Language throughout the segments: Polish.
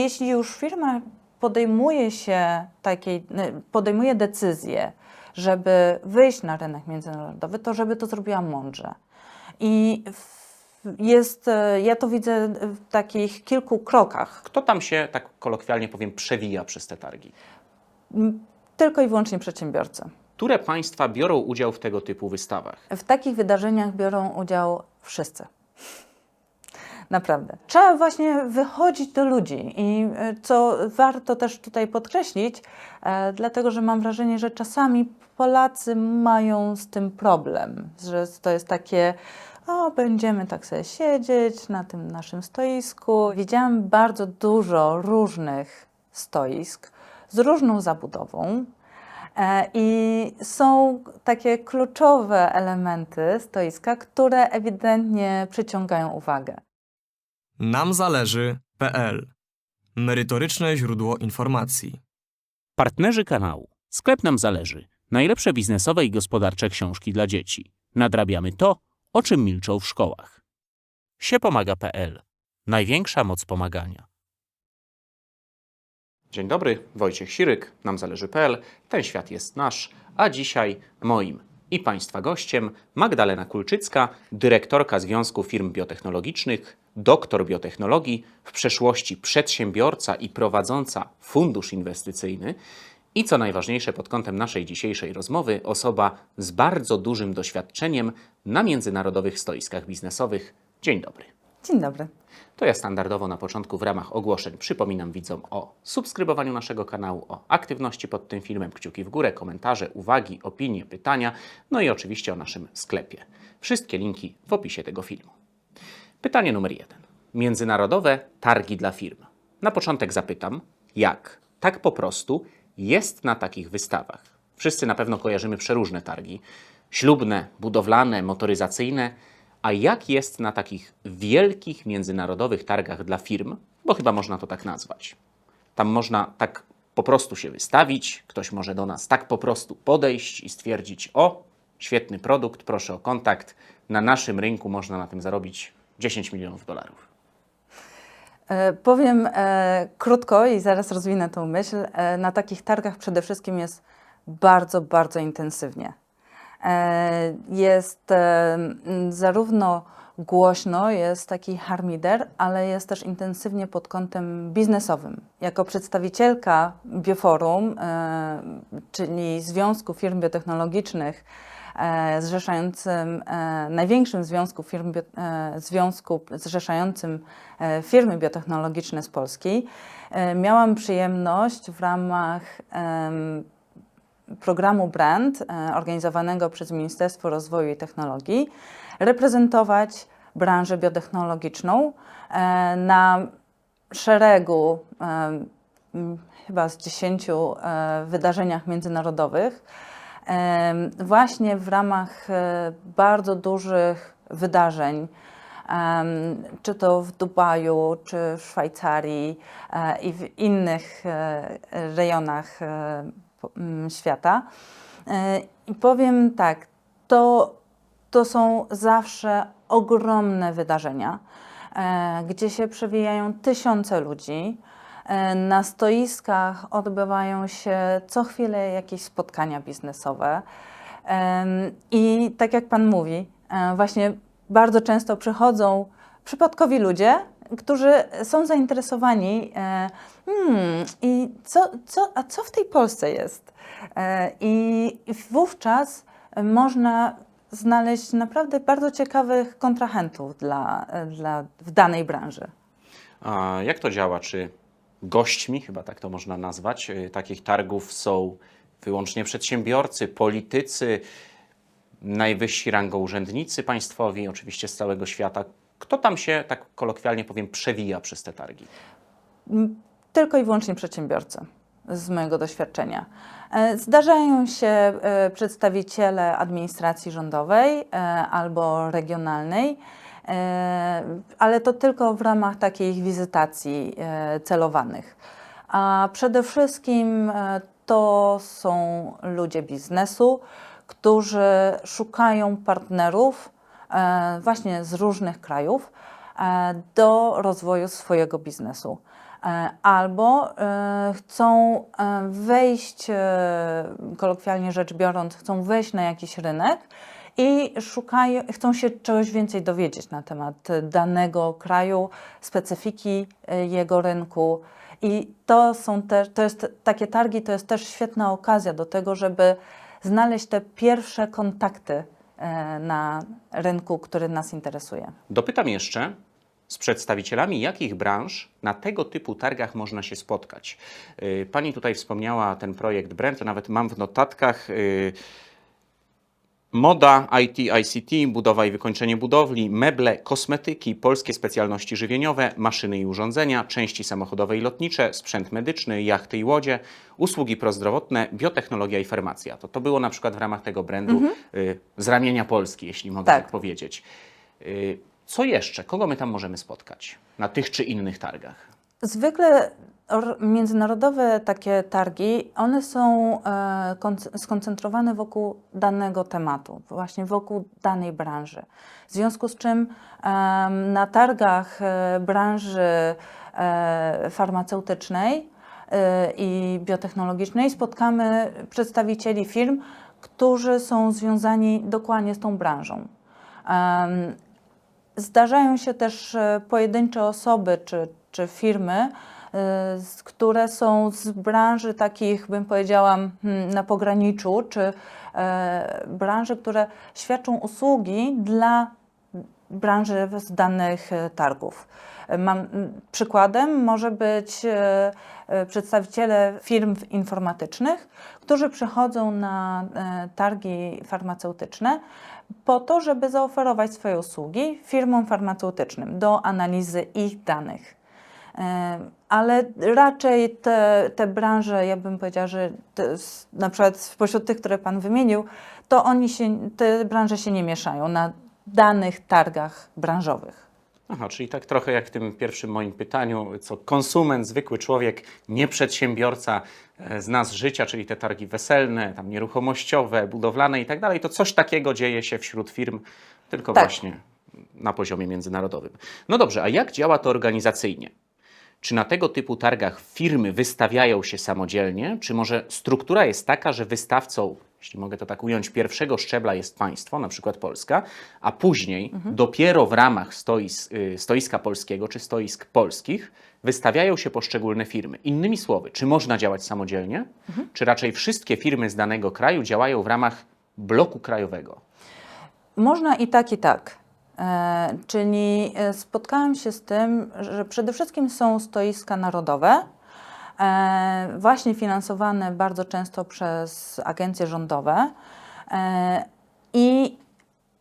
jeśli już firma podejmuje się takiej, podejmuje decyzję, żeby wyjść na rynek międzynarodowy, to żeby to zrobiła mądrze. I jest, y, ja to widzę w takich kilku krokach. Kto tam się, tak kolokwialnie powiem, przewija przez te targi? Tylko i wyłącznie przedsiębiorcy. Które państwa biorą udział w tego typu wystawach? W takich wydarzeniach biorą udział wszyscy. Naprawdę. Trzeba właśnie wychodzić do ludzi i e, co warto też tutaj podkreślić, e, dlatego że mam wrażenie, że czasami Polacy mają z tym problem, że to jest takie, o, będziemy tak sobie siedzieć na tym naszym stoisku. Widziałam bardzo dużo różnych stoisk z różną zabudową. E, I są takie kluczowe elementy stoiska, które ewidentnie przyciągają uwagę. Nam zależy.pl Merytoryczne źródło informacji. Partnerzy kanału. Sklep nam zależy. Najlepsze biznesowe i gospodarcze książki dla dzieci. Nadrabiamy to, o czym milczą w szkołach. Siepomaga.pl. Największa moc pomagania. Dzień dobry, Wojciech Siryk, nam zależy.pl. Ten świat jest nasz, a dzisiaj moim i Państwa gościem Magdalena Kulczycka, dyrektorka Związku Firm Biotechnologicznych, doktor biotechnologii, w przeszłości przedsiębiorca i prowadząca fundusz inwestycyjny i co najważniejsze pod kątem naszej dzisiejszej rozmowy, osoba z bardzo dużym doświadczeniem na międzynarodowych stoiskach biznesowych. Dzień dobry. Dzień dobry. To ja standardowo na początku w ramach ogłoszeń przypominam widzom o subskrybowaniu naszego kanału, o aktywności pod tym filmem, kciuki w górę, komentarze, uwagi, opinie, pytania, no i oczywiście o naszym sklepie. Wszystkie linki w opisie tego filmu. Pytanie numer jeden. Międzynarodowe targi dla firm. Na początek zapytam, jak tak po prostu jest na takich wystawach? Wszyscy na pewno kojarzymy przeróżne targi. Ślubne, budowlane, motoryzacyjne. A jak jest na takich wielkich międzynarodowych targach dla firm? Bo chyba można to tak nazwać. Tam można tak po prostu się wystawić, ktoś może do nas tak po prostu podejść i stwierdzić: O, świetny produkt, proszę o kontakt. Na naszym rynku można na tym zarobić 10 milionów dolarów. E, Powiem e, krótko i zaraz rozwinę tą myśl. E, na takich targach przede wszystkim jest bardzo, bardzo intensywnie. E, jest e, zarówno głośno, jest taki harmider, ale jest też intensywnie pod kątem biznesowym. Jako przedstawicielka Bioforum, e, czyli Związku Firm Biotechnologicznych, zrzeszającym największym związku firm, związku zrzeszającym firmy biotechnologiczne z Polski, miałam przyjemność w ramach programu Brand e, organizowanego przez Ministerstwo Rozwoju i Technologii reprezentować branżę biotechnologiczną e, na szeregu e, chyba z dziesięciu wydarzeniach międzynarodowych. Właśnie w ramach bardzo dużych wydarzeń, czy to w Dubaju, czy w Szwajcarii i w innych rejonach świata. E, I powiem tak, to, to są zawsze ogromne wydarzenia, e, gdzie się przewijają tysiące ludzi. E, Na stoiskach odbywają się co chwilę jakieś spotkania biznesowe. I tak jak Pan mówi, właśnie bardzo często przychodzą przypadkowi ludzie, którzy są zainteresowani, hmm, i co, co, a co w tej Polsce jest? E, I wówczas można znaleźć naprawdę bardzo ciekawych kontrahentów dla, dla, w danej branży. A jak to działa? Czy gośćmi, chyba tak to można nazwać, y, takich targów są wyłącznie przedsiębiorcy, politycy, najwyżsi rangą urzędnicy państwowi, oczywiście z całego świata? Kto tam się, tak kolokwialnie powiem, przewija przez te targi? Tylko i wyłącznie przedsiębiorcy, z mojego doświadczenia. E, Zdarzają się e, przedstawiciele administracji rządowej e, albo regionalnej, ale to tylko w ramach takich wizytacji celowanych. A przede wszystkim to są ludzie biznesu, którzy szukają partnerów właśnie z różnych krajów do rozwoju swojego biznesu. E, albo e, chcą e, wejść, kolokwialnie rzecz biorąc, chcą wejść na jakiś rynek i szukają, chcą się czegoś więcej dowiedzieć na temat danego kraju, specyfiki jego rynku. I to są też, to jest takie targi, to jest też świetna okazja do tego, żeby znaleźć te pierwsze kontakty na rynku, który nas interesuje. Dopytam jeszcze, z przedstawicielami jakich branż na tego typu targach można się spotkać. Y, Pani tutaj wspomniała ten projekt Brand, to nawet mam w notatkach. y, Moda, IT, ICT, budowa i wykończenie budowli, meble, kosmetyki, polskie specjalności żywieniowe, maszyny i urządzenia, części samochodowe i lotnicze, sprzęt medyczny, jachty i łodzie, usługi prozdrowotne, biotechnologia i farmacja. To, to było na przykład w ramach tego brandu y, z ramienia Polski, jeśli mogę tak, Tak. powiedzieć. Y, Co jeszcze? Kogo my tam możemy spotkać na tych czy innych targach? Zwykle międzynarodowe takie targi, one są e, konc- skoncentrowane wokół danego tematu, właśnie wokół danej branży. W związku z czym na targach e, branży e, farmaceutycznej i biotechnologicznej spotkamy przedstawicieli firm, którzy są związani dokładnie z tą branżą. Zdarzają się też e, pojedyncze osoby czy, czy firmy, e, które są z branży takich, bym powiedziała, hmm, na pograniczu, czy e, branży, które świadczą usługi dla branży z danych targów. Mam, przykładem może być e, e, przedstawiciele firm informatycznych, którzy przychodzą na e, targi farmaceutyczne po to, żeby zaoferować swoje usługi firmom farmaceutycznym do analizy ich danych. Ale raczej te, te branże, ja bym powiedziała, że te, na przykład spośród tych, które Pan wymienił, to oni się, te branże się nie mieszają na danych targach branżowych. Aha, czyli tak trochę jak w tym pierwszym moim pytaniu, co konsument, zwykły człowiek, nie przedsiębiorca e, z życia, czyli te targi weselne, tam nieruchomościowe, budowlane i tak dalej, to coś takiego dzieje się wśród firm, tylko Tak. właśnie na poziomie międzynarodowym. No dobrze, a jak działa to organizacyjnie? Czy na tego typu targach firmy wystawiają się samodzielnie, czy może struktura jest taka, że wystawcą, jeśli mogę to tak ująć, pierwszego szczebla jest państwo, na przykład Polska, a później dopiero w ramach stois, y, stoiska polskiego czy stoisk polskich wystawiają się poszczególne firmy. Innymi słowy, czy można działać samodzielnie, czy raczej wszystkie firmy z danego kraju działają w ramach bloku krajowego? Można i tak, i tak. E, czyli e, spotkałam się z tym, że przede wszystkim są stoiska narodowe, właśnie finansowane bardzo często przez agencje rządowe e, i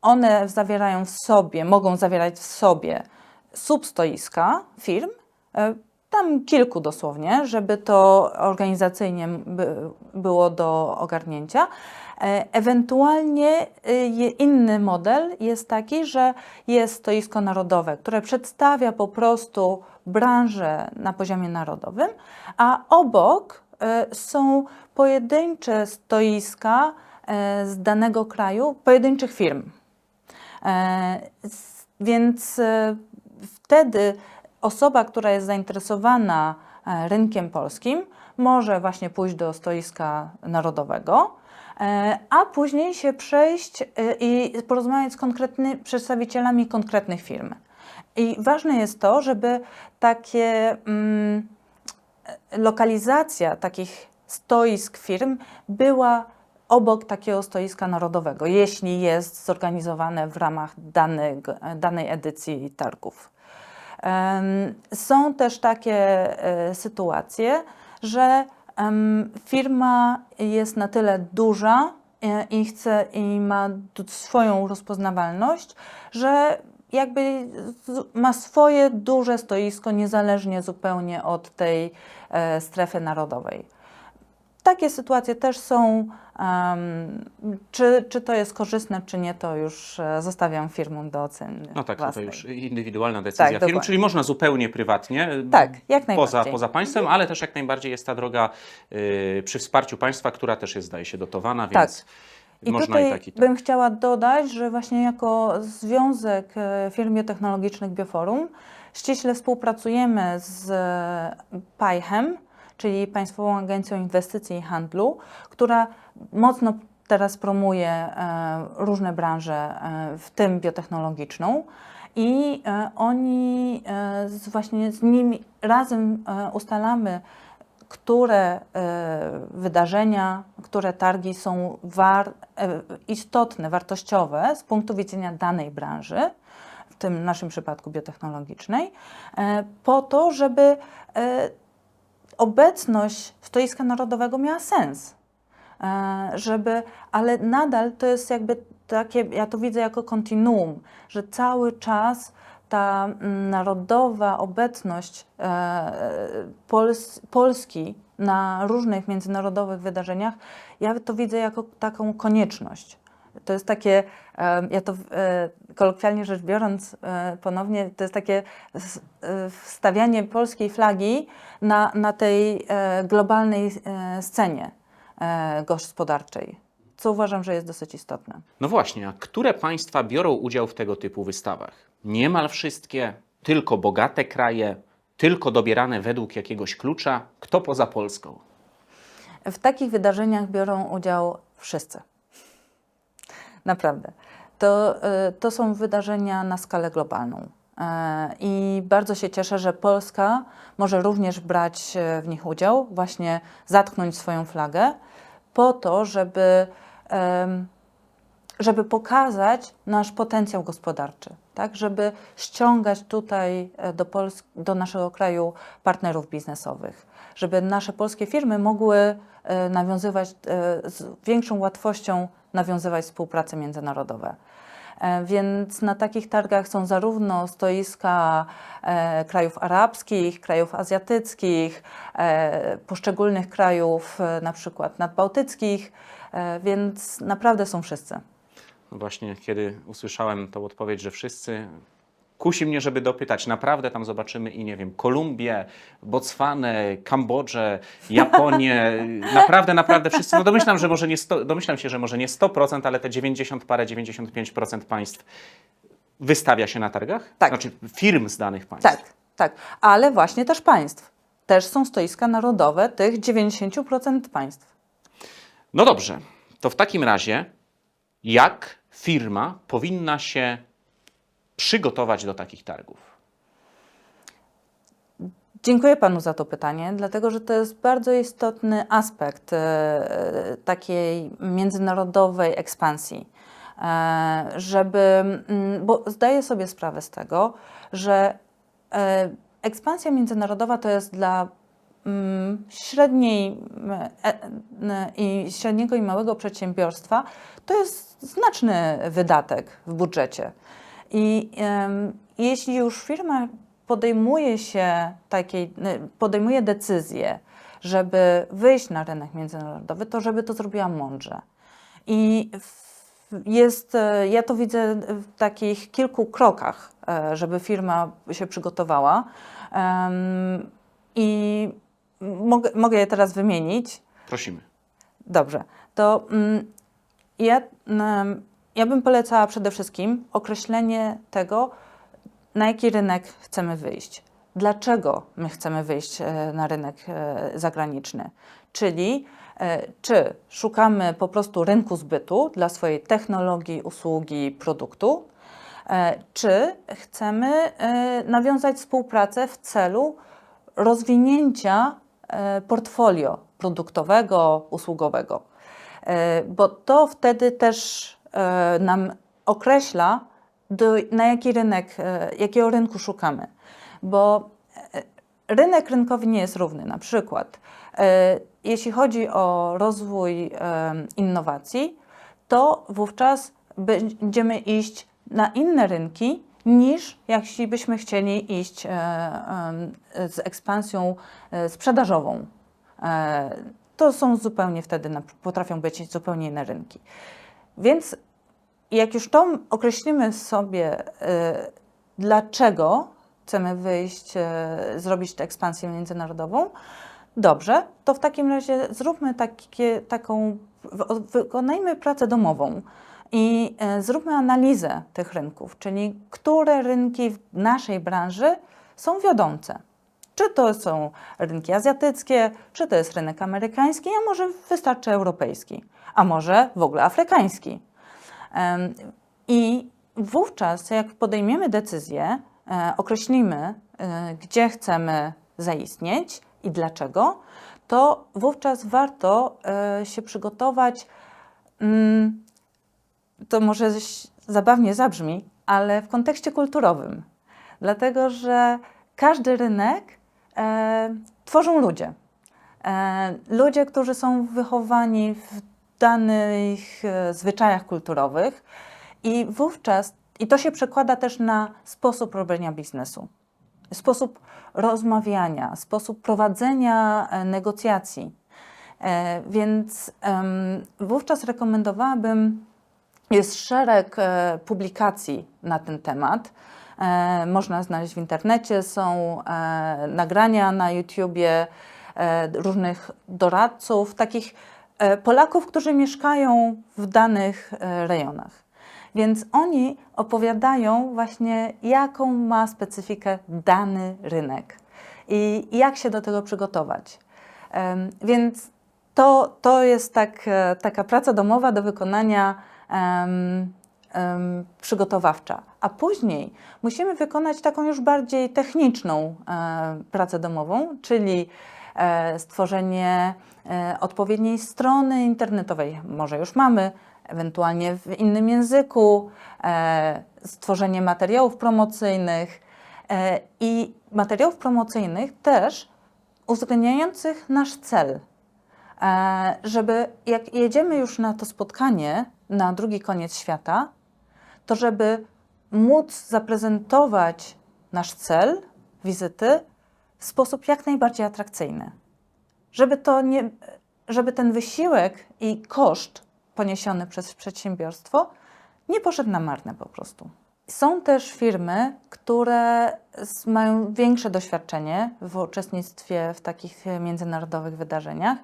one zawierają w sobie, mogą zawierać w sobie substoiska firm, e, tam kilku dosłownie, żeby to organizacyjnie by, było do ogarnięcia. E, Ewentualnie je- inny model jest taki, że jest stoisko narodowe, które przedstawia po prostu branżę na poziomie narodowym, a obok e, są pojedyncze stoiska e, z danego kraju, pojedynczych firm. E, Więc e, wtedy osoba, która jest zainteresowana e, rynkiem polskim, może właśnie pójść do stoiska narodowego, e, a później się przejść e, i porozmawiać z konkretnymi przedstawicielami konkretnych firm. I ważne jest to, żeby takie mm, lokalizacja takich stoisk firm była obok takiego stoiska narodowego, jeśli jest zorganizowane w ramach danego, danej edycji targów. Są też takie e, sytuacje, że firma jest na tyle duża e, i chce i ma swoją rozpoznawalność, że jakby ma swoje duże stoisko, niezależnie zupełnie od tej e, strefy narodowej. Takie sytuacje też są. Em, czy, czy to jest korzystne, czy nie, to już e, zostawiam firmom do oceny. No tak, no to własnej. już indywidualna decyzja firm, dokładnie. czyli można zupełnie prywatnie, Tak, jak poza, najbardziej. poza państwem, ale też jak najbardziej jest ta droga y, przy wsparciu państwa, która też jest, zdaje się, dotowana, Tak. więc I można tutaj i tak, i tak. bym chciała dodać, że właśnie jako Związek e, Firm Biotechnologicznych Bioforum ściśle współpracujemy z PAIChem, czyli Państwową Agencją Inwestycji i Handlu, która mocno teraz promuje e, różne branże, e, w tym biotechnologiczną. I e, oni z, właśnie z nimi razem ustalamy, które wydarzenia, które targi są war, istotne, wartościowe z punktu widzenia danej branży, w tym naszym przypadku biotechnologicznej, po to, żeby obecność stoiska narodowego miała sens. E, Żeby, ale nadal to jest jakby takie, ja to widzę jako kontinuum, że cały czas ta mm, narodowa obecność e, Pols Polski na różnych międzynarodowych wydarzeniach, ja to widzę jako taką konieczność. To jest takie, ja to e, kolokwialnie rzecz biorąc, e, ponownie, to jest takie e, wstawianie polskiej flagi na, na tej globalnej scenie gospodarczej, co uważam, że jest dosyć istotne. No właśnie, a które państwa biorą udział w tego typu wystawach? Niemal wszystkie, tylko bogate kraje, tylko dobierane według jakiegoś klucza? Kto poza Polską? W takich wydarzeniach biorą udział wszyscy. Naprawdę. To, y, to są wydarzenia na skalę globalną. E, I bardzo się cieszę, że Polska może również brać e, w nich udział, właśnie zatknąć swoją flagę, po to, żeby, żeby pokazać nasz potencjał gospodarczy, tak? żeby ściągać tutaj e, do, Pols- do naszego kraju partnerów biznesowych, żeby nasze polskie firmy mogły e, nawiązywać e, z większą łatwością nawiązywać współprace międzynarodowe. E, Więc na takich targach są zarówno stoiska krajów arabskich, krajów azjatyckich, poszczególnych krajów, na przykład nadbałtyckich, więc naprawdę są wszyscy. No właśnie, kiedy usłyszałem tą odpowiedź, że wszyscy, kusi mnie, żeby dopytać. Naprawdę tam zobaczymy i nie wiem, Kolumbię, Botswanę, Kambodżę, Japonię. naprawdę, naprawdę wszyscy. No domyślam, że może nie 100, domyślam się, że może nie 100%, ale te 90 parę, 95% państw wystawia się na targach? Tak. Znaczy firm z danych państw. Tak, tak, ale właśnie też państw. Też są stoiska narodowe tych 90% państw. No dobrze, to w takim razie jak firma powinna się przygotować do takich targów? Dziękuję Panu za to pytanie, dlatego że to jest bardzo istotny aspekt e, takiej międzynarodowej ekspansji. E, żeby, mm, bo zdaję sobie sprawę z tego, że e, ekspansja międzynarodowa to jest dla mm, średniej i średniego i małego przedsiębiorstwa to jest znaczny wydatek w budżecie. I jeśli już firma podejmuje się takiej, podejmuje decyzję, żeby wyjść na rynek międzynarodowy, to żeby to zrobiła mądrze. I jest, e, ja to widzę w takich kilku krokach, e, żeby firma się przygotowała. I mogę, mogę je teraz wymienić. Prosimy. Dobrze, to mm, ja, ja bym polecała przede wszystkim określenie tego, na jaki rynek chcemy wyjść. Dlaczego my chcemy wyjść e, na rynek e, zagraniczny? Czyli e, czy szukamy po prostu rynku zbytu dla swojej technologii, usługi, produktu, czy chcemy nawiązać współpracę w celu rozwinięcia portfolio produktowego, usługowego. Bo to wtedy też nam określa, do, na jaki rynek, e, jakiego rynku szukamy. Bo e, rynek rynkowy nie jest równy. Na przykład, e, jeśli chodzi o rozwój e, innowacji, to wówczas będziemy iść na inne rynki niż jeśli byśmy chcieli iść e, e, z ekspansją e, sprzedażową. E, To są zupełnie wtedy, potrafią być zupełnie inne rynki. Więc jak już to określimy sobie, e, dlaczego chcemy wyjść, e, zrobić tę ekspansję międzynarodową, dobrze, to w takim razie zróbmy takie, taką, wy- wykonajmy pracę domową i e, zróbmy analizę tych rynków, czyli które rynki w naszej branży są wiodące. Czy to są rynki azjatyckie, czy to jest rynek amerykański, a może wystarczy europejski, a może w ogóle afrykański. I wówczas, jak podejmiemy decyzję, e, określimy, e, gdzie chcemy zaistnieć i dlaczego, to wówczas warto e, się przygotować. mm, To może zabawnie zabrzmi, ale w kontekście kulturowym, dlatego że każdy rynek tworzą ludzie. Ludzie, którzy są wychowani w danych e, zwyczajach kulturowych i wówczas, i to się przekłada też na sposób robienia biznesu, sposób rozmawiania, sposób prowadzenia e, negocjacji. E, Więc wówczas rekomendowałabym, jest szereg publikacji na ten temat. Można znaleźć w internecie, są nagrania na YouTubie różnych doradców, takich Polaków, którzy mieszkają w danych e, rejonach. Więc oni opowiadają właśnie, jaką ma specyfikę dany rynek i jak się do tego przygotować. Więc to, to jest tak, e, taka praca domowa do wykonania em, em, przygotowawcza. A później musimy wykonać taką już bardziej techniczną e, pracę domową, czyli e, stworzenie e, odpowiedniej strony internetowej. Może już mamy, ewentualnie w innym języku, e, stworzenie materiałów promocyjnych e, i materiałów promocyjnych też uwzględniających nasz cel. E, żeby jak jedziemy już na to spotkanie na drugi koniec świata, to żeby móc zaprezentować nasz cel wizyty w sposób jak najbardziej atrakcyjny. Żeby, to nie, żeby ten wysiłek i koszt poniesiony przez przedsiębiorstwo nie poszedł na marne po prostu. Są też firmy, które mają większe doświadczenie w uczestnictwie w takich międzynarodowych wydarzeniach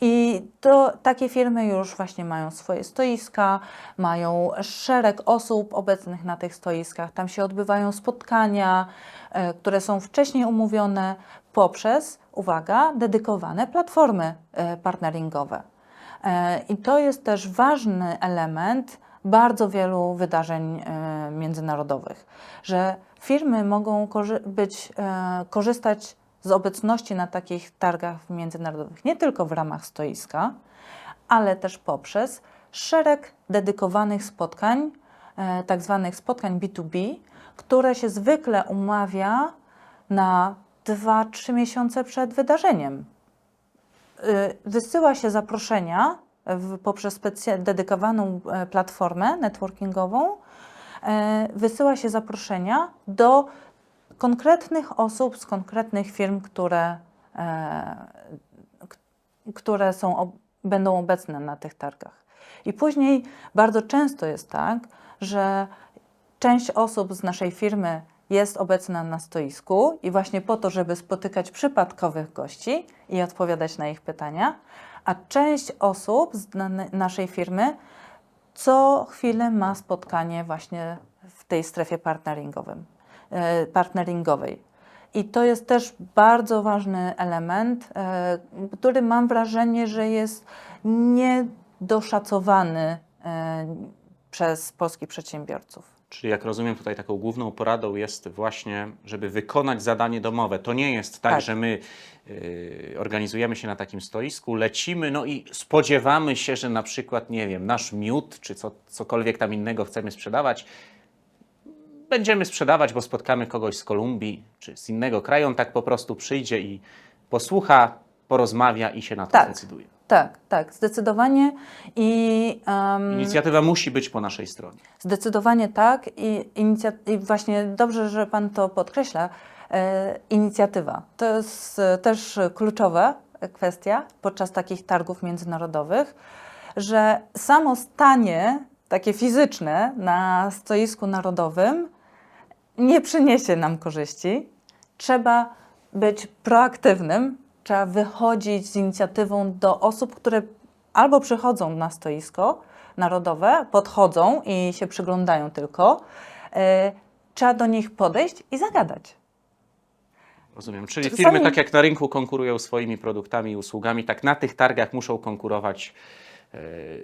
i to takie firmy już właśnie mają swoje stoiska, mają szereg osób obecnych na tych stoiskach. Tam się odbywają spotkania, e, które są wcześniej umówione poprzez, uwaga, dedykowane platformy e, partneringowe. E, I to jest też ważny element bardzo wielu wydarzeń e, międzynarodowych, że firmy mogą korzy- być, e, korzystać z obecności na takich targach międzynarodowych nie tylko w ramach stoiska, ale też poprzez szereg dedykowanych spotkań, e, tak zwanych spotkań B2B, które się zwykle umawia na 2-3 miesiące przed wydarzeniem. Wysyła się zaproszenia poprzez dedykowaną e, platformę networkingową, e, wysyła się zaproszenia do konkretnych osób z konkretnych firm, które, e, które są, będą obecne na tych targach. I później bardzo często jest tak, że część osób z naszej firmy jest obecna na stoisku i właśnie po to, żeby spotykać przypadkowych gości i odpowiadać na ich pytania, a część osób z na- naszej firmy co chwilę ma spotkanie właśnie w tej strefie partneringowym, e, partneringowej. I to jest też bardzo ważny element, e, który mam wrażenie, że jest niedoszacowany e, przez polskich przedsiębiorców. Czyli jak rozumiem, tutaj taką główną poradą jest właśnie, żeby wykonać zadanie domowe. To nie jest tak, Tak. że my y, organizujemy się na takim stoisku, lecimy, no i spodziewamy się, że na przykład, nie wiem, nasz miód czy co, cokolwiek tam innego chcemy sprzedawać, będziemy sprzedawać, bo spotkamy kogoś z Kolumbii czy z innego kraju. On tak po prostu przyjdzie i posłucha, porozmawia i się na to Tak. zdecyduje. Tak, tak, zdecydowanie. I em, Inicjatywa musi być po naszej stronie. Zdecydowanie tak i, inicja- i właśnie dobrze, że Pan to podkreśla. E, inicjatywa to jest e, też kluczowa kwestia podczas takich targów międzynarodowych, że samo stanie takie fizyczne na stoisku narodowym nie przyniesie nam korzyści. Trzeba być proaktywnym, trzeba wychodzić z inicjatywą do osób, które albo przychodzą na stoisko narodowe, podchodzą i się przyglądają tylko. E, Trzeba do nich podejść i zagadać. Rozumiem. Czyli Czasami- firmy tak jak na rynku konkurują swoimi produktami i usługami, tak na tych targach muszą konkurować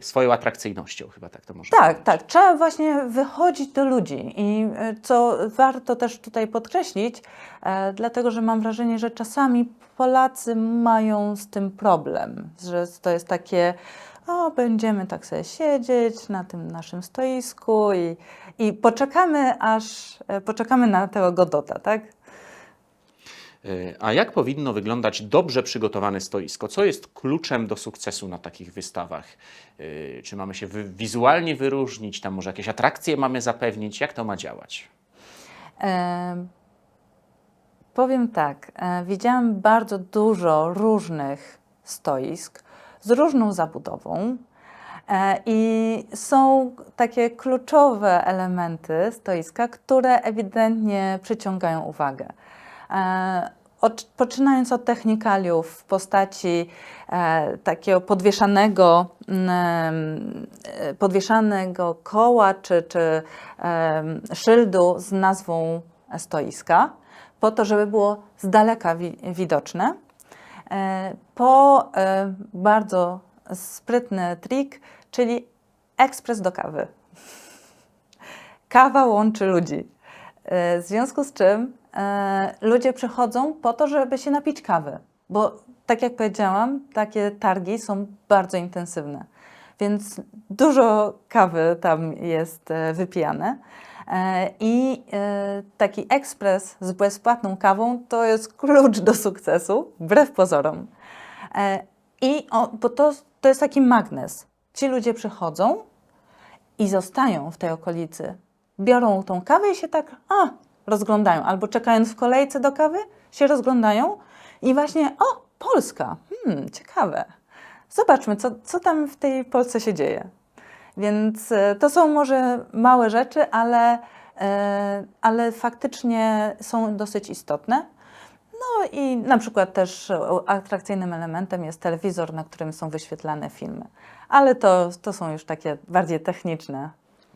swoją atrakcyjnością, chyba tak to można Tak, powiedzieć. tak. Trzeba właśnie wychodzić do ludzi i e, co warto też tutaj podkreślić, e, dlatego że mam wrażenie, że czasami Polacy mają z tym problem, że to jest takie, o, będziemy tak sobie siedzieć na tym naszym stoisku i, i poczekamy, aż e, poczekamy na tego Godota, tak? E, A jak powinno wyglądać dobrze przygotowane stoisko? Co jest kluczem do sukcesu na takich wystawach? E, Czy mamy się wizualnie wyróżnić? Tam może jakieś atrakcje mamy zapewnić? Jak to ma działać? E, powiem tak, widziałam bardzo dużo różnych stoisk z różną zabudową. I są takie kluczowe elementy stoiska, które ewidentnie przyciągają uwagę. E, Od, poczynając od technikaliów w postaci e, takiego podwieszanego, mm, e, podwieszanego koła czy, czy em, szyldu z nazwą stoiska, po to, żeby było z daleka wi- widoczne. E, Po e, bardzo sprytny trik, czyli ekspres do kawy. Kawa łączy ludzi. E, W związku z czym e, ludzie przychodzą po to, żeby się napić kawy, bo tak jak powiedziałam, takie targi są bardzo intensywne, więc dużo kawy tam jest e, wypijane. E, I e, taki ekspres z bezpłatną kawą to jest klucz do sukcesu, wbrew pozorom. E, I o, bo to, to jest taki magnes. Ci ludzie przychodzą i zostają w tej okolicy. Biorą tą kawę i się tak a, rozglądają. Albo czekając w kolejce do kawy, się rozglądają i właśnie, o, Polska, hmm, ciekawe. Zobaczmy, co, co tam w tej Polsce się dzieje. Więc e, to są może małe rzeczy, ale, e, ale faktycznie są dosyć istotne. No i na przykład też e, atrakcyjnym elementem jest telewizor, na którym są wyświetlane filmy. Ale to, to są już takie bardziej techniczne.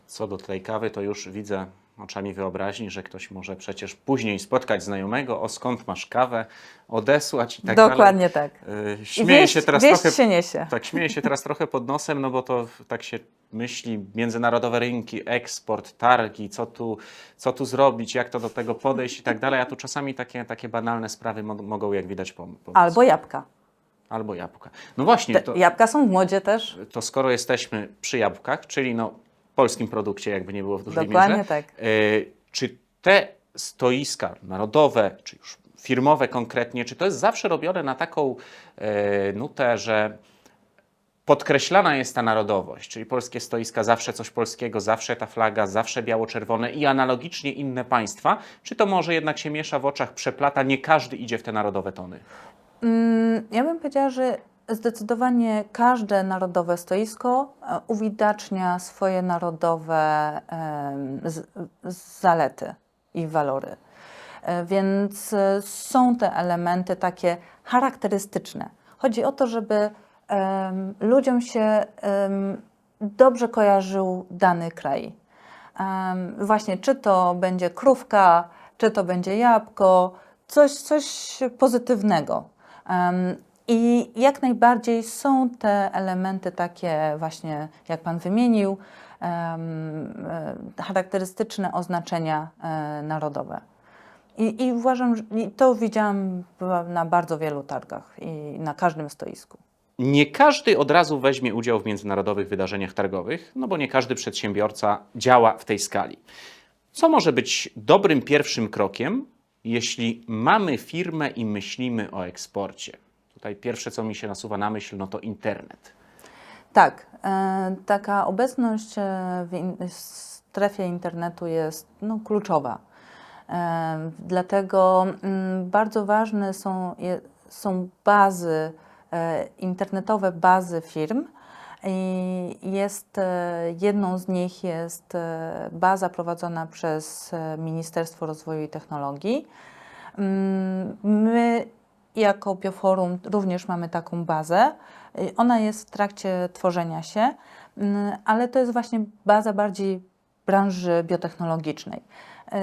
Co do tej kawy, to już widzę oczami wyobraźni, że ktoś może przecież później spotkać znajomego, o skąd masz kawę, odesłać i tak Dokładnie tak. dalej. Yy, I Śmieję wieść, się teraz wieść trochę. się niesie. Tak, śmieję się teraz trochę pod nosem, no bo to tak się myśli, międzynarodowe rynki, eksport, targi, co tu, co tu zrobić, jak to do tego podejść i tak dalej, a tu czasami takie, takie banalne sprawy mo- mogą, jak widać, pom- pomóc. Albo jabłka. Albo jabłka. No właśnie, to, Jabłka są w modzie też. to skoro jesteśmy przy jabłkach, czyli no polskim produkcie, jakby nie było w dużej Dokładnie mierze, tak. e, czy te stoiska narodowe, czy już firmowe konkretnie, czy to jest zawsze robione na taką e, nutę, że podkreślana jest ta narodowość, czyli polskie stoiska, zawsze coś polskiego, zawsze ta flaga, zawsze biało-czerwone i analogicznie inne państwa, czy to może jednak się miesza w oczach, przeplata, nie każdy idzie w te narodowe tony? Mm, Ja bym powiedziała, że zdecydowanie każde narodowe stoisko e, uwidacznia swoje narodowe zalety i walory. E, Więc e, są te elementy takie charakterystyczne. Chodzi o to, żeby ludziom się dobrze kojarzył dany kraj. Właśnie, czy to będzie krówka, czy to będzie jabłko, coś, coś pozytywnego. I jak najbardziej są te elementy takie właśnie, jak Pan wymienił, e, charakterystyczne oznaczenia e, narodowe. I, I uważam, że to widziałam na bardzo wielu targach i na każdym stoisku. Nie każdy od razu weźmie udział w międzynarodowych wydarzeniach targowych, no bo nie każdy przedsiębiorca działa w tej skali. Co może być dobrym pierwszym krokiem, jeśli mamy firmę i myślimy o eksporcie? Tutaj pierwsze, co mi się nasuwa na myśl, no to internet. Tak, e, taka obecność e, w, strefie internetu jest no, kluczowa. E, dlatego mm, bardzo ważne są, są bazy, internetowe bazy firm. I jest, jedną z nich jest baza prowadzona przez Ministerstwo Rozwoju i Technologii. Mm, My jako Bioforum również mamy taką bazę. Y, Ona jest w trakcie tworzenia się, mm, ale to jest właśnie baza bardziej branży biotechnologicznej. Y,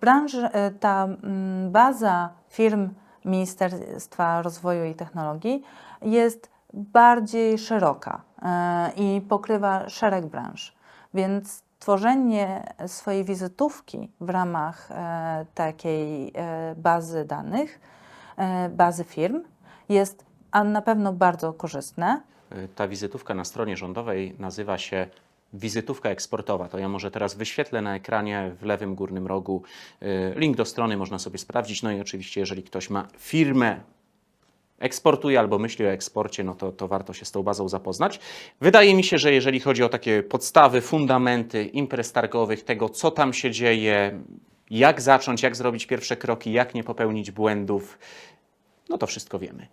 branży, e, ta mm, baza firm Ministerstwa Rozwoju i Technologii jest bardziej szeroka i pokrywa szereg branż. Więc tworzenie swojej wizytówki w ramach takiej bazy danych, bazy firm jest a na pewno bardzo korzystne. Y, Ta wizytówka na stronie rządowej nazywa się wizytówka eksportowa. To ja może teraz wyświetlę na ekranie w lewym górnym rogu y, link do strony, można sobie sprawdzić. No i oczywiście, jeżeli ktoś ma firmę, eksportuje albo myśli o eksporcie, no to, to warto się z tą bazą zapoznać. Wydaje mi się, że jeżeli chodzi o takie podstawy, fundamenty imprez targowych, tego co tam się dzieje, jak zacząć, jak zrobić pierwsze kroki, jak nie popełnić błędów, no to wszystko wiemy.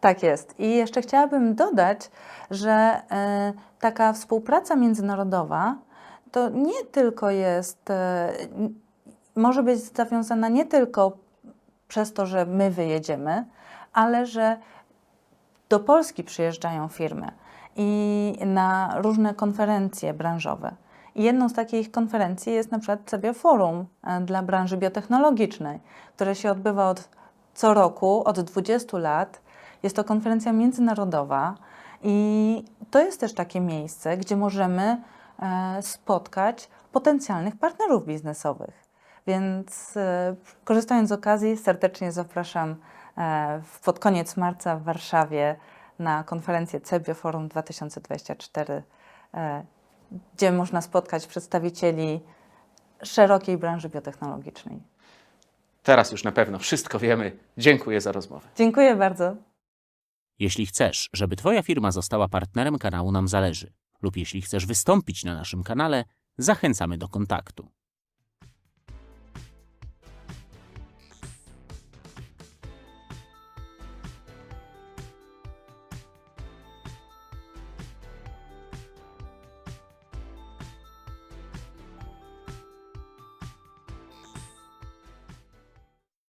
Tak jest. I jeszcze chciałabym dodać, że e, taka współpraca międzynarodowa to nie tylko jest, n- może być zawiązana nie tylko przez to, że my wyjedziemy, ale że do Polski przyjeżdżają firmy i na różne konferencje branżowe. Jedną z takich konferencji jest na przykład CEBIO Forum e, dla branży biotechnologicznej, które się odbywa od, co roku od 20 lat. Jest to konferencja międzynarodowa i to jest też takie miejsce, gdzie możemy e, spotkać potencjalnych partnerów biznesowych. Więc e, korzystając z okazji, serdecznie zapraszam pod koniec marca w Warszawie na konferencję CEBIO Forum 2024, e, gdzie można spotkać przedstawicieli szerokiej branży biotechnologicznej. Teraz już na pewno wszystko wiemy. Dziękuję za rozmowę. Dziękuję bardzo. Jeśli chcesz, żeby Twoja firma została partnerem kanału Nam Zależy, lub jeśli chcesz wystąpić na naszym kanale, zachęcamy do kontaktu.